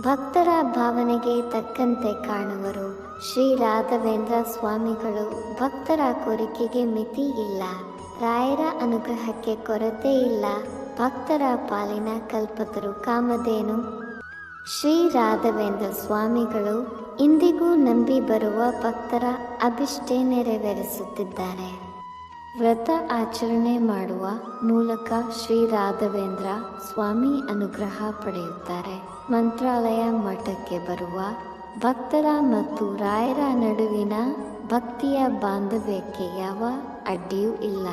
ಭಕ್ತರ ಭಾವನೆಗೆ ತಕ್ಕಂತೆ ಕಾಣುವರು. ಶ್ರೀ ರಾಘವೇಂದ್ರ ಸ್ವಾಮಿಗಳು ಭಕ್ತರ ಕೋರಿಕೆಗೆ ಮಿತಿ ಇಲ್ಲ. ರಾಯರ ಅನುಗ್ರಹಕ್ಕೆ ಕೊರತೆ ಇಲ್ಲ. ಭಕ್ತರ ಪಾಲಿನ ಕಲ್ಪತರು ಕಾಮಧೇನು. ಶ್ರೀ ರಾಘವೇಂದ್ರ ಸ್ವಾಮಿಗಳು ಇಂದಿಗೂ ನಂಬಿ ಬರುವ ಭಕ್ತರ ಅಭಿಷ್ಟೇ ನೆರವೇರಿಸುತ್ತಿದ್ದಾರೆ. ವ್ರತ ಆಚರಣೆ ಮಾಡುವ ಮೂಲಕ ಶ್ರೀ ರಾಘವೇಂದ್ರ ಸ್ವಾಮಿ ಅನುಗ್ರಹ ಪಡೆಯುತ್ತಾರೆ. ಮಂತ್ರಾಲಯ ಮಠಕ್ಕೆ ಬರುವ ಭಕ್ತರ ಮತ್ತು ರಾಯರ ನಡುವಿನ ಭಕ್ತಿಯ ಬಾಂಧವ್ಯಕ್ಕೆ ಯಾವ ಅಡ್ಡಿಯೂ ಇಲ್ಲ.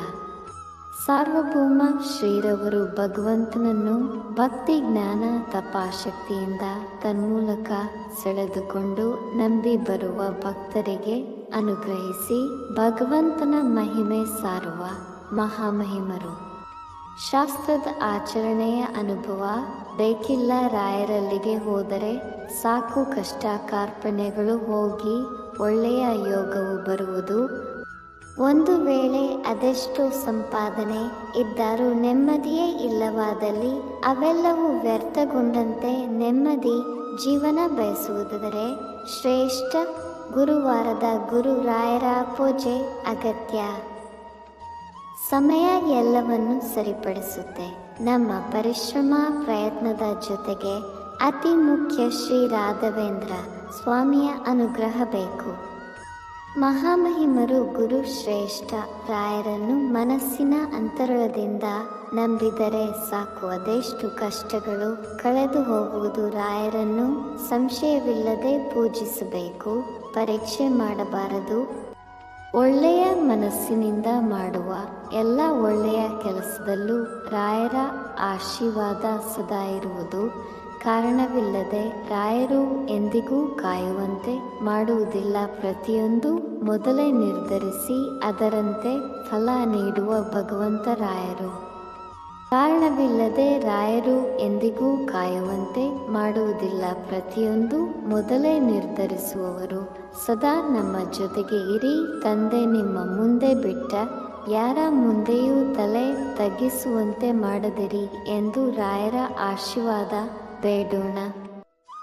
ಸಾರ್ವಭೌಮ ಶ್ರೀರವರು ಭಗವಂತನನ್ನು ಭಕ್ತಿ ಜ್ಞಾನ ತಪಾಶಕ್ತಿಯಿಂದ ತನ್ಮೂಲಕ ಸೆಳೆದುಕೊಂಡು ನಂಬಿ ಬರುವ ಭಕ್ತರಿಗೆ ಅನುಗ್ರಹಿಸಿ ಭಗವಂತನ ಮಹಿಮೆ ಸಾರುವ ಮಹಾಮಹಿಮರು. ಶಾಸ್ತ್ರದ ಆಚರಣೆಯ ಅನುಭವ, ಬೇಕಿಲ್ಲ ರಾಯರಲ್ಲಿಗೆ ಹೋದರೆ ಸಾಕು ಕಷ್ಟ ಕಾರ್ಪಣ್ಯಗಳು ಹೋಗಿ ಒಳ್ಳೆಯ ಯೋಗವು ಬರುವುದು. ಒಂದು ವೇಳೆ ಅದೆಷ್ಟು ಸಂಪಾದನೆ ಇದ್ದರೂ ನೆಮ್ಮದಿಯೇ ಇಲ್ಲವಾದಲ್ಲಿ ಅವೆಲ್ಲವೂ ವ್ಯರ್ಥಗೊಂಡಂತೆ ನೆಮ್ಮದಿ ಜೀವನ ಬಯಸುವುದರೆ ಶ್ರೇಷ್ಠ ಗುರುವಾರದ ಗುರು ರಾಯರ ಪೂಜೆ ಅಗತ್ಯ. ಸಮಯ ಎಲ್ಲವನ್ನು ಸರಿಪಡಿಸುತ್ತೆ. ನಮ್ಮ ಪರಿಶ್ರಮ ಪ್ರಯತ್ನದ ಜೊತೆಗೆ ಅತಿ ಮುಖ್ಯ ಶ್ರೀ ರಾಘವೇಂದ್ರ ಸ್ವಾಮಿಯ ಅನುಗ್ರಹ ಬೇಕು. ಮಹಾಮಹಿಮರು ಗುರು ಶ್ರೇಷ್ಠ ರಾಯರನ್ನು ಮನಸ್ಸಿನ ಅಂತರಳದಿಂದ ನಂಬಿದರೆ ಸಾಕು. ಅದೆಷ್ಟು ಕಷ್ಟಗಳು. ಕಳೆದು ಹೋಗುವುದು ರಾಯರನ್ನು ಸಂಶಯವಿಲ್ಲದೆ ಪೂಜಿಸಬೇಕು. ಪರೀಕ್ಷೆ ಮಾಡಬಾರದು. ಒಳ್ಳೆಯ ಮನಸ್ಸಿನಿಂದ ಮಾಡುವ ಎಲ್ಲ ಒಳ್ಳೆಯ ಕೆಲಸದಲ್ಲೂ ರಾಯರ ಆಶೀರ್ವಾದ ಸದಾ ಇರುವುದು. ಕಾರಣವಿಲ್ಲದೆ ರಾಯರು ಎಂದಿಗೂ ಕಾಯುವಂತೆ ಮಾಡುವುದಿಲ್ಲ. ಪ್ರತಿಯೊಂದು ಮೊದಲೇ ನಿರ್ಧರಿಸಿ ಅದರಂತೆ ಫಲ ನೀಡುವ ಭಗವಂತ ರಾಯರು. ಕಾರಣವಿಲ್ಲದೆ ರಾಯರು ಎಂದಿಗೂ ಕಾಯುವಂತೆ ಮಾಡುವುದಿಲ್ಲ. ಪ್ರತಿಯೊಂದು ಮೊದಲೇ ನಿರ್ಧರಿಸುವವರು. ಸದಾ ನಮ್ಮ ಜೊತೆಗೆ ಇರಿ. ತಂದೆ ನಿಮ್ಮ ಮುಂದೆ ಬಿಟ್ಟ ಯಾರ ಮುಂದೆಯೂ ತಲೆ ತಗ್ಗಿಸುವಂತೆ ಮಾಡದಿರಿ ಎಂದು ರಾಯರ ಆಶೀರ್ವಾದ ಬೇಡೋಣ.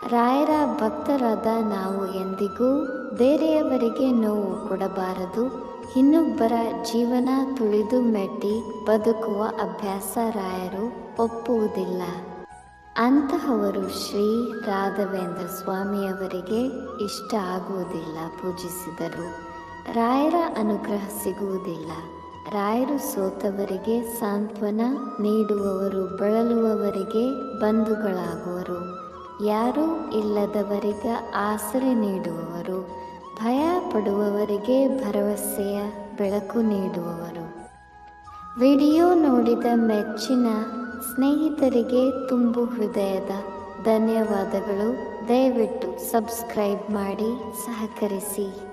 ರಾಯರ ಭಕ್ತರಾದ ನಾವು ಎಂದಿಗೂ ಬೇರೆಯವರಿಗೆ ನೋವು ಕೊಡಬಾರದು. ಇನ್ನೊಬ್ಬರ ಜೀವನ ತುಳಿದು ಮೆಟ್ಟಿ ಬದುಕುವ ಅಭ್ಯಾಸ ರಾಯರು ಒಪ್ಪುವುದಿಲ್ಲ. ಅಂತಹವರು ಶ್ರೀ ರಾಘವೇಂದ್ರ ಸ್ವಾಮಿಯವರಿಗೆ ಇಷ್ಟ ಆಗುವುದಿಲ್ಲ, ಪೂಜಿಸಿದರು. ರಾಯರ ಅನುಗ್ರಹ ಸಿಗುವುದಿಲ್ಲ. ರಾಯರು ಸೋತವರಿಗೆ ಸಾಂತ್ವನ ನೀಡುವವರು ಬಳಲುವವರಿಗೆ ಬಂಧುಗಳಾಗುವರು. ಯಾರೂ ಇಲ್ಲದವರಿಗೆ ಆಸರೆ ನೀಡುವವರು. ಭಯ ಪಡುವವರಿಗೆ ಭರವಸೆಯ ಬೆಳಕು ನೀಡುವವರು. ವಿಡಿಯೋ ನೋಡಿದ ಮೆಚ್ಚಿನ ಸ್ನೇಹಿತರಿಗೆ ತುಂಬು ಹೃದಯದ ಧನ್ಯವಾದಗಳು. ದಯವಿಟ್ಟು ಸಬ್ಸ್ಕ್ರೈಬ್ ಮಾಡಿ ಸಹಕರಿಸಿ.